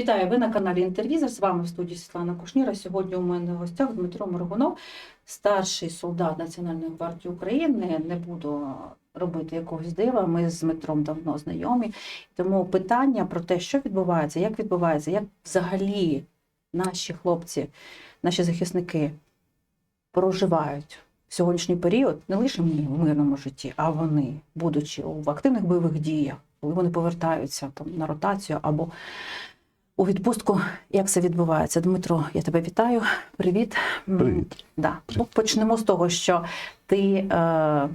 Вітаю, ви на каналі Інтервізор. З вами в студії Світлана Кушніра. Сьогодні у мене в гостях Дмитро Моргунов, старший солдат Національної гвардії України. Не буду робити якогось дива. Ми з Дмитром давно знайомі. Тому питання про те, що відбувається, як відбувається, як взагалі наші хлопці, наші захисники проживають в сьогоднішній період не лише в мирному житті, а вони, будучи в активних бойових діях, коли вони повертаються там на ротацію або у відпустку, як це відбувається? Дмитро, я тебе вітаю. Привіт. Привіт. Да. Ну, почнемо з того, що ти е,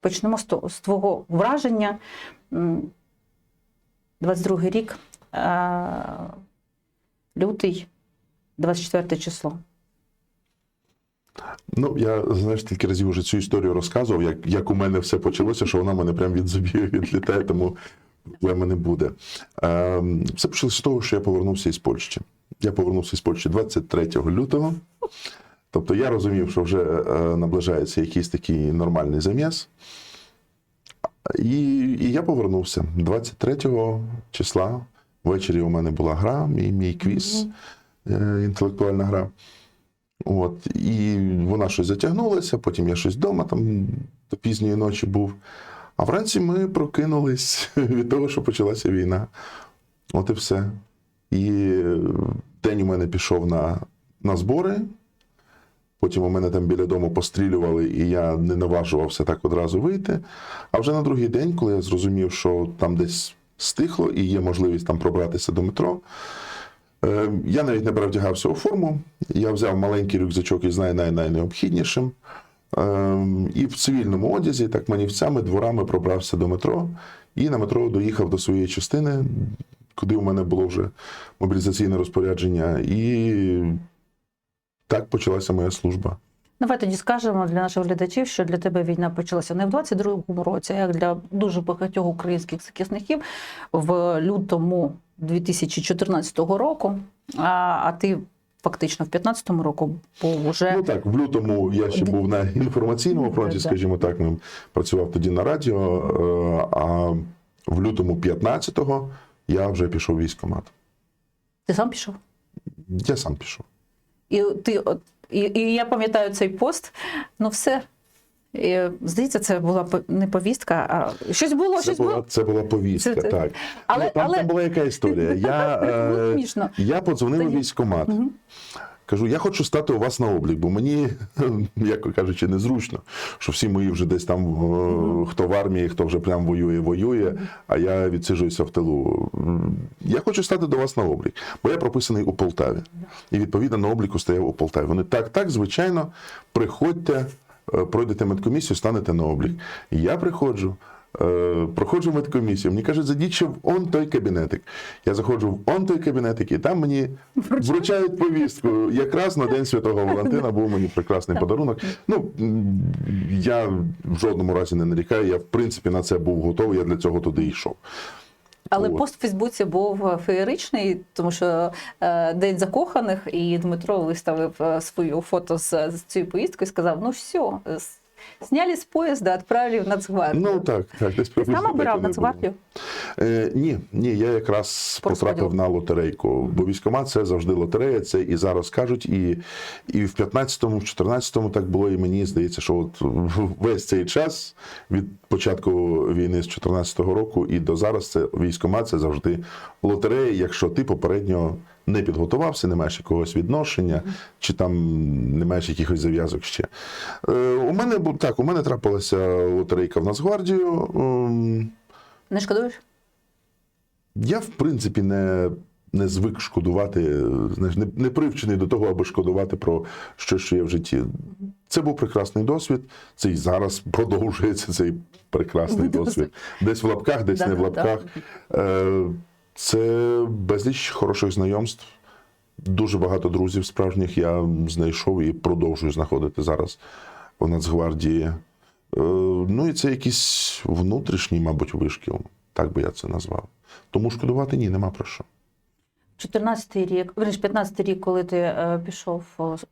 почнемо з, того, з твого враження. М, 22 рік, е, лютий, 24 число. Ну, я знаєш, стільки разів вже цю історію розказував, як, як у мене все почалося, що вона мене прям від зубів відлітає, тому проблеми не буде. Ем, все почалося з того, що я повернувся із Польщі. Я повернувся із Польщі 23 лютого. Тобто я розумів, що вже е, наближається якийсь такий нормальний заміс. І, і я повернувся 23 числа. Ввечері у мене була гра, мій, мій квіз, е, інтелектуальна гра. От, і вона щось затягнулася, потім я щось вдома там до пізньої ночі був. А вранці ми прокинулись від того, що почалася війна. От і все. І е, день у мене пішов на, на збори. Потім у мене там біля дому пострілювали, і я не наважувався так одразу вийти. А вже на другий день, коли я зрозумів, що там десь стихло і є можливість там пробратися до метро, Е, Я навіть не перевдягався у форму. Я взяв маленький рюкзачок із най- най- І в цивільному одязі, так манівцями, дворами пробрався до метро і на метро доїхав до своєї частини, куди у мене було вже мобілізаційне розпорядження. І так почалася моя служба. Давай тоді скажемо для наших глядачів, що для тебе війна почалася не в 22-му році, а як для дуже багатьох українських захисників в лютому 2014 року. А, а ти фактично в 15-му року був уже Ну так, в лютому я ще був на інформаційному фронті, скажімо так, ми працював тоді на радіо, е, а в лютому 15-го я вже пішов в військкомат. ти сам пішов. Я сам пішов. І ти і, і я пам'ятаю цей пост. Ну все. І, здається, це була не повістка, а щось було, Це щось була, було. це була повістка, Це- так. Але- ну, там, але- там була яка історія. Я, е, я подзвонив у військкомат. Кажу, я хочу стати у вас на облік, бо мені, як кажучи, незручно, що всі мої вже десь там, е, хто в армії, хто вже прям воює, воює, а я відсиджуюся в тилу. Я хочу стати до вас на облік, бо я прописаний у Полтаві. І відповідно на обліку стояв у Полтаві. Вони так, так, звичайно, приходьте, пройдете медкомісію, станете на облік. Я приходжу. е, Проходжу медкомісію, мені кажуть, зайдіть ще в он той кабінетик. Я заходжу в он той кабінетик, і там мені вручають повістку. Якраз на День Святого Валентина був мені прекрасний подарунок. Ну я в жодному разі не нарікаю. Я в принципі на це був готовий. Я для цього туди йшов. Але От. пост в Фейсбуці був феєричний, тому що е, День закоханих, і Дмитро виставив е, свою фото з, з цією поїздкою і сказав: ну все, с- зняли з поїзда, відправили в Нацгвардію. Ну так, так десь Ти сам обирав Нацгвардію? Е, ні, ні, я якраз По потрапив розподілу. на лотерейку, бо військкомат це завжди лотерея. Це і зараз кажуть, і, і в 15-му, в 14-му так було, і мені здається, що от весь цей час від початку війни з 14-го року і до зараз це військкомат це завжди лотерея, якщо ти попередньо не підготувався, не маєш якогось відношення, чи там не маєш якихось зав'язок ще. Е, у мене бу- так, у мене трапилася лотерейка в Нацгвардію. Ем, Не шкодуєш? я, в принципі, не, не звик шкодувати, не, не привчений до того, аби шкодувати про щось, що є в житті. Це був прекрасний досвід. Це і зараз продовжується цей прекрасний Досвід. досвід. Десь в лапках, десь не в лапках. Е, Це безліч хороших знайомств. Дуже багато друзів справжніх я знайшов і продовжую знаходити зараз в Нацгвардії. Е, Ну і це якийсь внутрішній, мабуть, вишкіл, так би я це назвав. Тому шкодувати ні, нема про що. 14-й рік, верніше, 15-й рік, коли ти е, пішов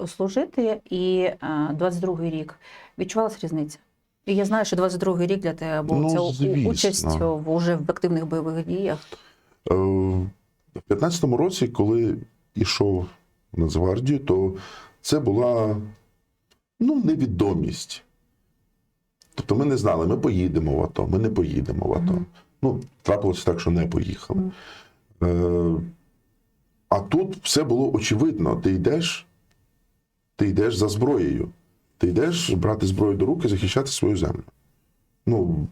служити, і е, 22-й рік відчувалася різниця. І я знаю, що 22-й рік для тебе був Ну, це звісно. участь в, уже в активних бойових діях. Е, В 15-му році, коли йшов в Нацгвардію, то це була ну, невідомість. Тобто ми не знали, ми поїдемо в АТО, ми не поїдемо в АТО. Мгм. Ну, трапилося так, що не поїхали. Мгм. Е, а тут все було очевидно. Ти йдеш, ти йдеш за зброєю. Ти йдеш брати зброю до рук і захищати свою землю. Ну,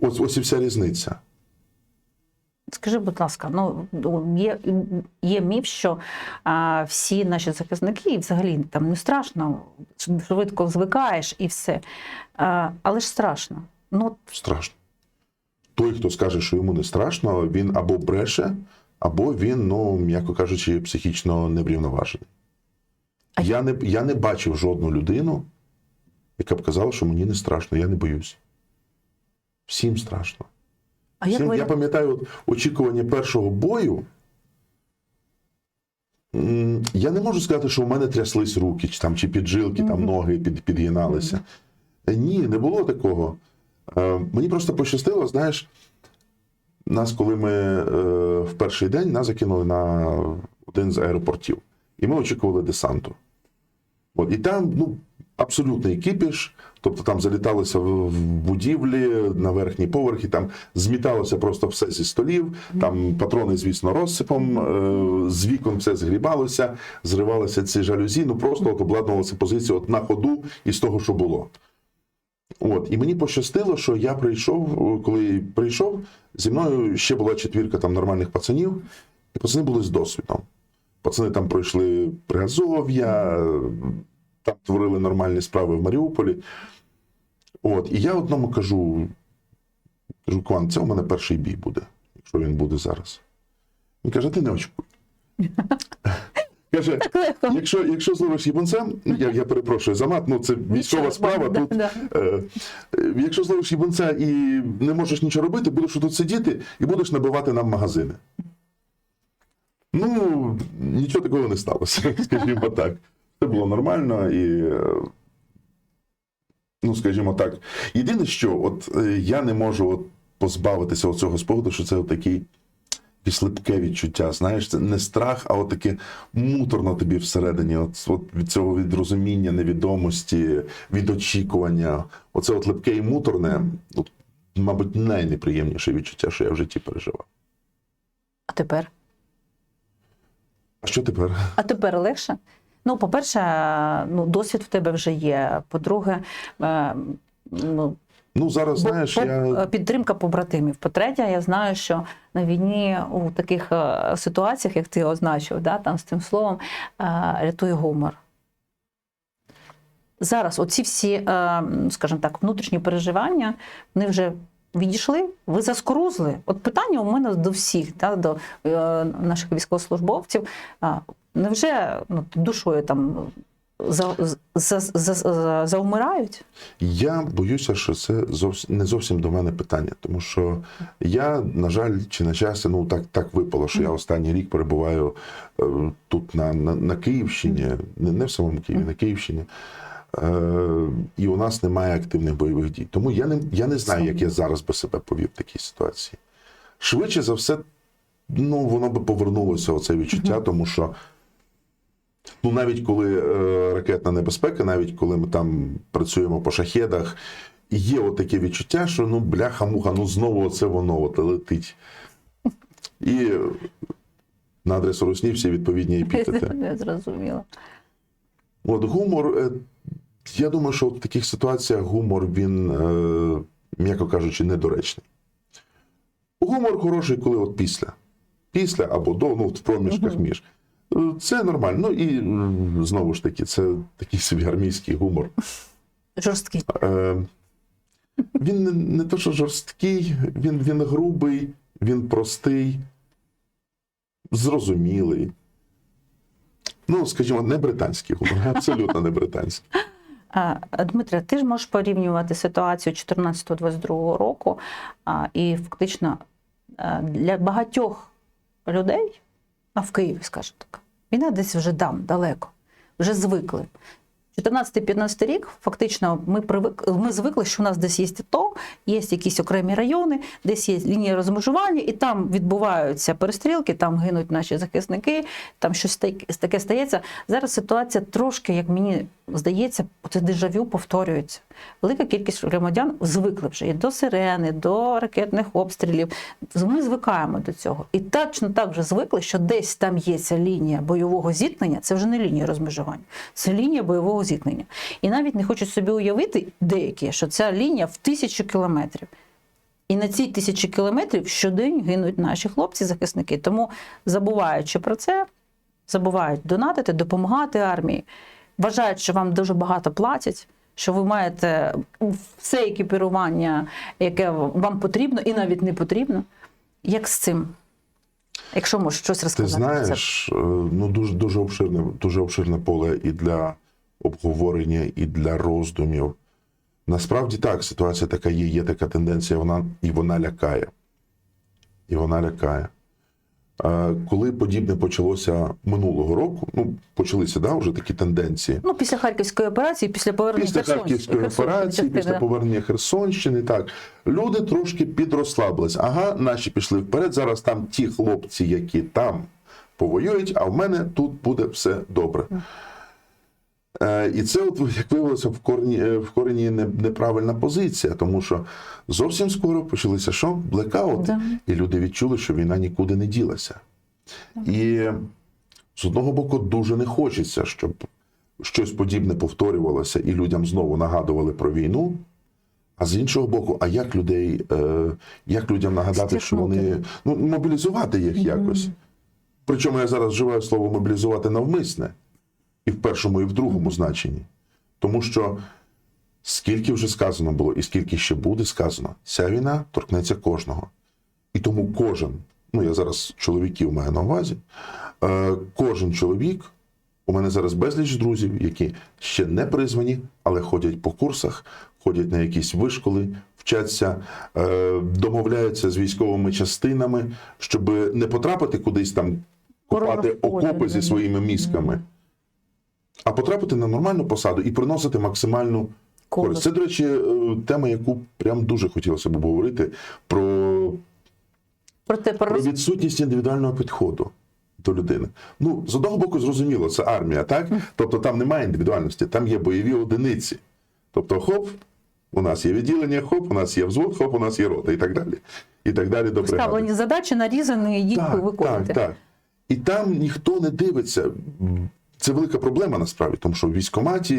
ось, ось і вся різниця. Скажи, будь ласка, ну є, є міф, що а, всі наші захисники, і взагалі там не страшно, швидко звикаєш і все. А, але ж страшно. Ну, Страшно. Той, хто скаже, що йому не страшно, він або бреше, або він, ну, м'яко кажучи, психічно неврівноважений. А Я не, я не бачив жодну людину, яка б казала, що мені не страшно, я не боюсь. Всім страшно. А як ви Я пам'ятаю очікування першого бою. Я не можу сказати, що у мене тряслись руки, чи, там, чи піджилки, там ноги під, підгиналися. Е, Ні, не було такого. Е, Мені просто пощастило, знаєш, нас, коли ми е, в перший день нас закинули на один з аеропортів, і ми очікували десанту. От, і там ну, абсолютний кипіш, тобто там заліталося в, будівлі на верхній поверхі, там зміталося просто все зі столів, там патрони, звісно, розсипом, е, з вікон все згрібалося, зривалися ці жалюзі, ну просто от обладнувалася позиція от на ходу із того, що було. От, і мені пощастило, що я прийшов, коли прийшов, зі мною ще була четвірка там нормальних пацанів, і пацани були з досвідом. Пацани там пройшли Приазов'я, там творили нормальні справи в Маріуполі. От, і я одному кажу: кажу, Кван, це у мене перший бій буде, якщо він буде зараз. Він каже, ти не очікуй. Каже, якщо, якщо зловиш їбунцем, я, я перепрошую за мат, ну це військова справа. Тут, да. е, е, якщо зловиш їбунця і не можеш нічого робити, будеш тут сидіти і будеш набивати нам магазини. Ну, нічого такого не сталося, скажімо так. Це було нормально і. Ну, скажімо так. Єдине, що от е, я не можу от позбавитися цього спогаду, що це такий слипке відчуття. Знаєш, це не страх, а от таке муторно тобі всередині. От, от від цього від розуміння, невідомості, від очікування. Оце от липке і муторне, от, мабуть, найнеприємніше відчуття, що я в житті переживав. А тепер? А що тепер? А тепер легше? Ну, по-перше, ну, досвід в тебе вже є. По-друге, е, ну, Ну, зараз, знаєш, я. підтримка побратимів. По-третє, я знаю, що на війні у таких е, ситуаціях, як ти означив, да, там з цим словом, е, рятує гумор. Зараз оці всі, е, скажімо так, внутрішні переживання, вони вже відійшли, ви заскорузли. От питання у мене до всіх, да, до е, наших військовослужбовців. Невже ну, душою там за, за, за, за, заумирають? Я боюся, що це зовсім не зовсім до мене питання, тому що я, на жаль, чи на щастя, ну так так випало, що я останній рік перебуваю е, тут на, на, на Київщині, не, не в самому Києві, на Київщині. Е, і у нас немає активних бойових дій. Тому я не, я не знаю, як я зараз би себе повів в такій ситуації. Швидше за все, ну воно би повернулося оце відчуття, тому що Ну, навіть коли е, ракетна небезпека, навіть коли ми там працюємо по шахедах, є от таке відчуття, що ну бляха-муха, ну знову це воно от летить. І на адресу Русні всі відповідні епітети. Я зрозуміла. От гумор, е, я думаю, що в таких ситуаціях гумор, він, е, м'яко кажучи, недоречний. Гумор хороший, коли от після. Після або до, ну, в проміжках між. Е, Це нормально. Ну і знову ж таки, це такий собі армійський гумор. Жорсткий. Е, Він не, не то, що жорсткий, він, він грубий, він простий, зрозумілий. Ну, скажімо, не британський гумор, абсолютно не британський. Дмитре, ти ж можеш порівнювати ситуацію 14-22 року, і фактично для багатьох людей, а в Києві, скажімо так, війна десь вже там, далеко, вже звикли. 14-15 рік фактично ми привик, ми звикли, що у нас десь є ТО, є якісь окремі райони, десь є лінія розмежування, і там відбуваються перестрілки, там гинуть наші захисники, там щось таке стається. Зараз ситуація трошки, як мені здається, це дежавю повторюється. Велика кількість громадян звикли вже і до сирени, до ракетних обстрілів. Ми звикаємо до цього. І точно так же звикли, що десь там є ця лінія бойового зіткнення, це вже не лінія розмежування, це лінія бойового зіткнення. І навіть не хочуть собі уявити деякі, що ця лінія в тисячу кілометрів. І на цій тисячі кілометрів щодень гинуть наші хлопці-захисники. Тому, забуваючи про це, забувають донатити, допомагати армії, вважають, що вам дуже багато платять, що ви маєте все екіпірування, яке вам потрібно і навіть не потрібно. Як з цим? Якщо можеш щось розказати. це. знаєш, е, ну дуже дуже обширне, дуже обширне поле і для обговорення, і для роздумів. Насправді так, ситуація така є, є така тенденція, вона і вона лякає. І вона лякає. Коли подібне почалося минулого року, ну почалися да, вже такі тенденції. Ну, після Харківської операції, після повернення Після Херсонщини- Харківської Херсонщини операції, після да. повернення Херсонщини, так люди трошки підрослабились. Ага, наші пішли вперед. Зараз там ті хлопці, які там повоюють, а в мене тут буде все добре. Е, і це, от, як виявилося, в корені, е, в корені неправильна позиція, тому що зовсім скоро почалися що? Блекаути, Да. і люди відчули, що війна нікуди не ділася. І з одного боку, дуже не хочеться, щоб щось подібне повторювалося і людям знову нагадували про війну. А з іншого боку, а як людей, е, як людям нагадати, що вони ну, мобілізувати їх якось? Причому я зараз вживаю слово мобілізувати навмисне і в першому, і в другому значенні. Тому що скільки вже сказано було, і скільки ще буде сказано, ця війна торкнеться кожного. І тому кожен, ну я зараз чоловіків маю на увазі, е, кожен чоловік, у мене зараз безліч друзів, які ще не призвані, але ходять по курсах, ходять на якісь вишколи, вчаться, е, домовляються з військовими частинами, щоб не потрапити кудись там купати окопи зі своїми мізками, а потрапити на нормальну посаду і приносити максимальну користь. Це, до речі, е, тема, яку прям дуже хотілося б обговорити про Проте про про відсутність індивідуального підходу до людини. Ну, з одного боку, зрозуміло, це армія, так? Тобто там немає індивідуальності, там є бойові одиниці. Тобто, хоп, у нас є відділення, хоп, у нас є взвод, хоп, у нас є рота і так далі. І так далі до бригади. Вставлені задачі, нарізані, їх Так, виконувати. так, так. І там ніхто не дивиться. Це велика проблема насправді, тому що в військкоматі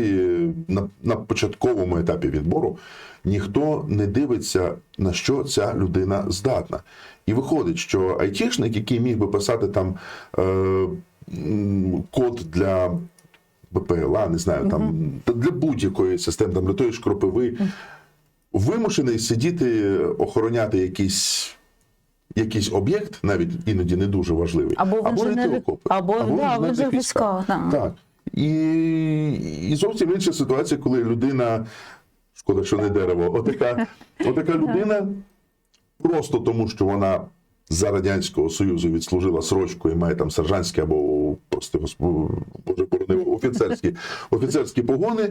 на, на початковому етапі відбору ніхто не дивиться, на що ця людина здатна. І виходить, що айтішник, який міг би писати там е, код для БПЛА, не знаю, там та для будь-якої системи, там для тої ж кропиви, вимушений сидіти, охороняти якийсь. Якийсь об'єкт, навіть іноді не дуже важливий, Або або в окопи, або, да, в військах. Да. Так. І, і зовсім інша ситуація, коли людина, шкода, що не дерево, отака, отака людина, просто тому, що вона за Радянського Союзу відслужила срочку і має там сержантське або просто господи, боже офіцерські, офіцерські погони,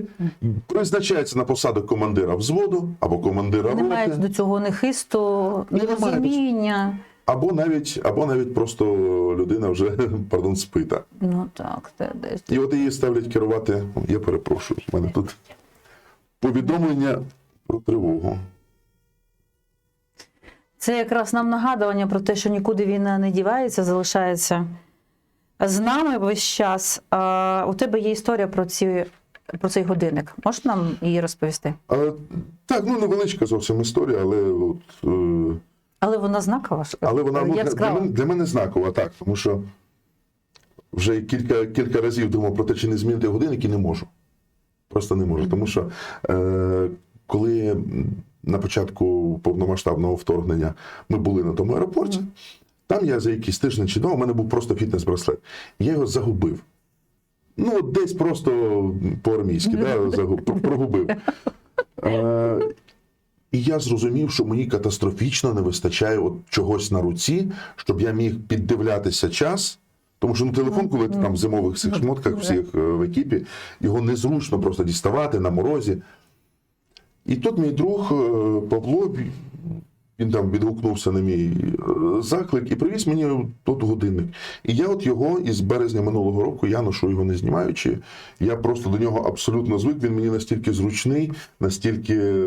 призначається на посаду командира взводу або командира роти. Немає до цього. розуміння. Або навіть, або навіть просто людина вже пардон, спита. Ну так, це десь. І от її ставлять керувати. Я перепрошую, в мене тут повідомлення про тривогу. Це якраз нам нагадування про те, що нікуди війна не дівається, залишається з нами весь час. А, у тебе є історія про, ці, про цей годинник. Можеш нам її розповісти? Але, так, ну невеличка зовсім історія, але от, е, Але вона знакова. але вона ну, для, для, мене, для мене знакова, так, тому що вже кілька, кілька разів думав про те, чи не змінити годинник і не можу. Просто не можу. Тому що е, коли на початку повномасштабного вторгнення ми були на тому аеропорті, там я за якийсь тиждень чи два, у мене був просто фітнес-браслет. Я його загубив. Ну, десь просто по-армійськи, да, прогубив. Е, і я зрозумів, що мені катастрофічно не вистачає от чогось на руці, щоб я міг піддивлятися час Тому що ну, телефон, коли ти там в зимових цих шмотках всіх е, в екіпі, його незручно просто діставати на морозі. І тут мій друг е, Павло, він там відгукнувся на мій е, заклик і привіз мені тут годинник. І я от його із березня минулого року я ношу його не знімаючи. Я просто до нього абсолютно звик. Він мені настільки зручний, настільки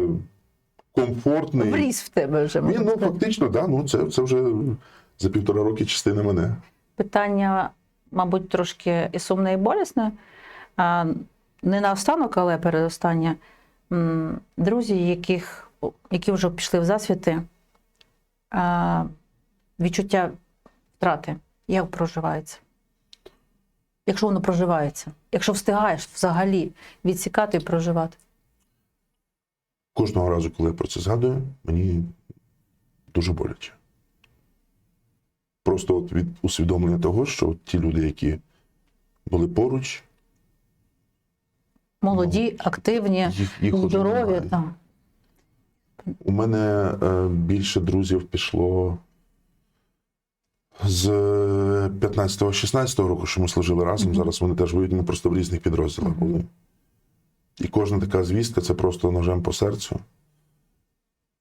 комфортний. Вріс в тебе вже. Він ну фактично, да, ну це, це вже за півтора роки частина мене. Питання, мабуть, трошки і сумне, і болісне. Не наостанок, але передостання. Друзі, яких, які вже пішли в засвіти, відчуття втрати, як проживається? Якщо воно проживається, якщо встигаєш взагалі відсікати і проживати. Кожного разу, коли я про це згадую, мені дуже боляче. Просто от від усвідомлення того, що от ті люди, які були поруч, Молоді, активні, їх, їх здорові. немає. У мене е, більше друзів пішло з 15-16 року, що ми служили разом. Мгм. Зараз вони теж воюють, ми просто в різних підрозділах були. І кожна така звістка це просто ножем по серцю.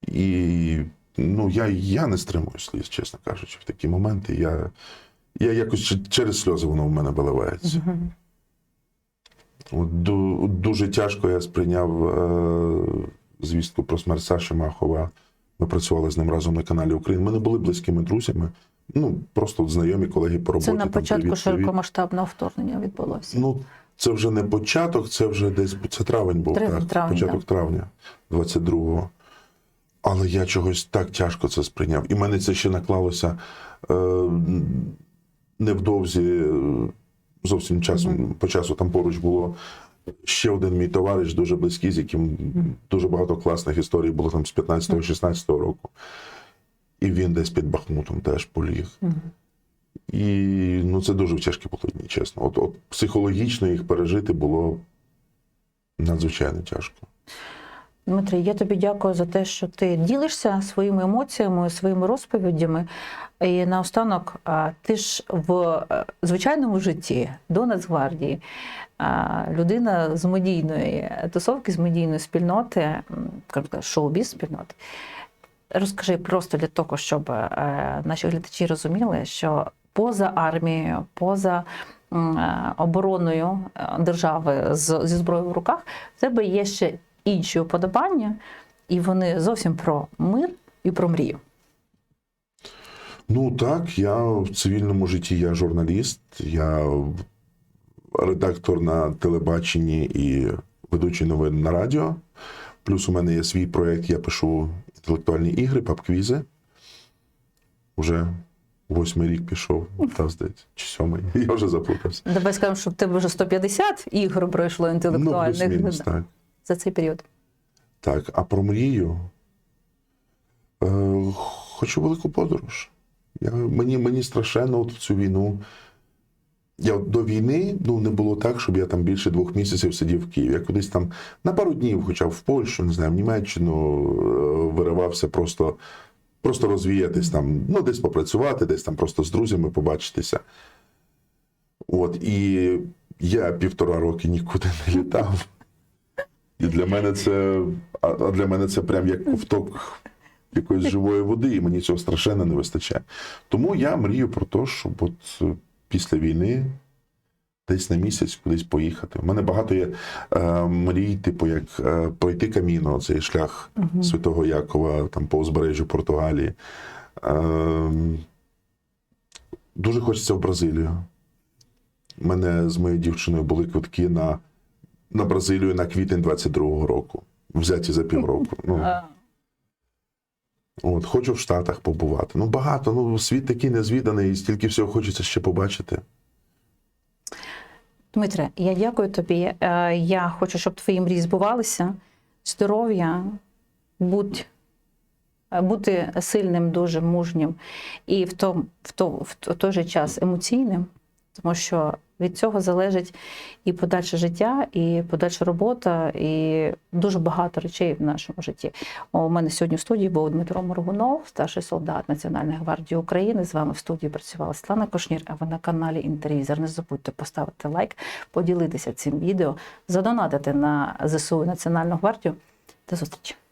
І ну, я, я не стримую сліз, чесно кажучи, в такі моменти. Я, я якось через сльози воно в мене виливається. От ду- дуже тяжко я сприйняв е, звістку про смерть Саші Махова. Ми працювали з ним разом на каналі Україна. Ми не були близькими друзями. Ну, просто знайомі колеги по роботі. Це на там, початку привіт, привіт. широкомасштабного вторгнення відбулося. Ну, це вже не початок, це вже десь це травень був, Трав- так. травень, початок да. травня 22-го. Але я чогось так тяжко це сприйняв. І в мене це ще наклалося е, невдовзі, е, зовсім часом, Мгм. по часу там поруч було ще один мій товариш, дуже близький, з яким дуже багато класних історій було там з 15-16 року. І він десь під Бахмутом теж поліг. І ну, це дуже тяжкі були дні, чесно. От, от психологічно їх пережити було надзвичайно тяжко. Дмитрий, я тобі дякую за те, що ти ділишся своїми емоціями, своїми розповідями. І наостанок, ти ж в е, звичайному житті до Нацгвардії людина з медійної тусовки, з медійної спільноти, шоу-біз спільноти. Розкажи просто для того, щоб е, наші глядачі розуміли, що поза армією, поза е, обороною держави зі зброєю в руках, в тебе є ще інші уподобання, і вони зовсім про мир і про мрію. Ну так, я в цивільному житті я журналіст, я редактор на телебаченні і ведучий новин на радіо. Плюс у мене є свій проєкт, я пишу інтелектуальні ігри, пабквізи. Уже восьмий рік пішов, та здається, чи сьомий. Я вже заплутався. Давай скажемо, що в тебе вже 150 ігор пройшло Ну, інтелектуальних плюс-мінус, так. За цей період. Так, а про мрію. Е, хочу велику подорож. Я, мені, мені страшенно от в цю війну. Я до війни ну, не було так, щоб я там більше двох місяців сидів в Києві. Я кудись там на пару днів, хоча б в Польщу, не знаю, в Німеччину е, виривався просто, просто розвіятись там, ну, десь попрацювати, десь там просто з друзями побачитися. От, і я півтора роки нікуди не літав. І для мене це, а для мене це прям як ковток якоїсь живої води, і мені цього страшенно не вистачає. Тому я мрію про те, щоб от е, після війни десь на місяць кудись поїхати. У мене багато є е, мрій, типу, як е, пройти каміно, цей шлях Мгм. Святого Якова там по узбережжю Португалії. Е, дуже хочеться в Бразилію. У мене з моєю дівчиною були квитки на, на Бразилію на квітень 22-го року, взяті за півроку. Ну, от, хочу в Штатах побувати. Ну, багато. Ну, світ такий незвіданий, і стільки всього хочеться ще побачити. Дмитре, я дякую тобі. Е, Я хочу, щоб твої мрії збувалися. Здоров'я, будь, е, бути сильним, дуже мужнім і в, том, в, то, в той же час емоційним. Тому що від цього залежить і подальше життя, і подальша робота, і дуже багато речей в нашому житті. У мене сьогодні в студії був Дмитро Моргунов, старший солдат Національної гвардії України. З вами в студії працювала Світлана Кошнір, а ви на каналі Інтервізор. Не забудьте поставити лайк, поділитися цим відео, задонатити на ЗСУ Національну гвардію. До зустрічі!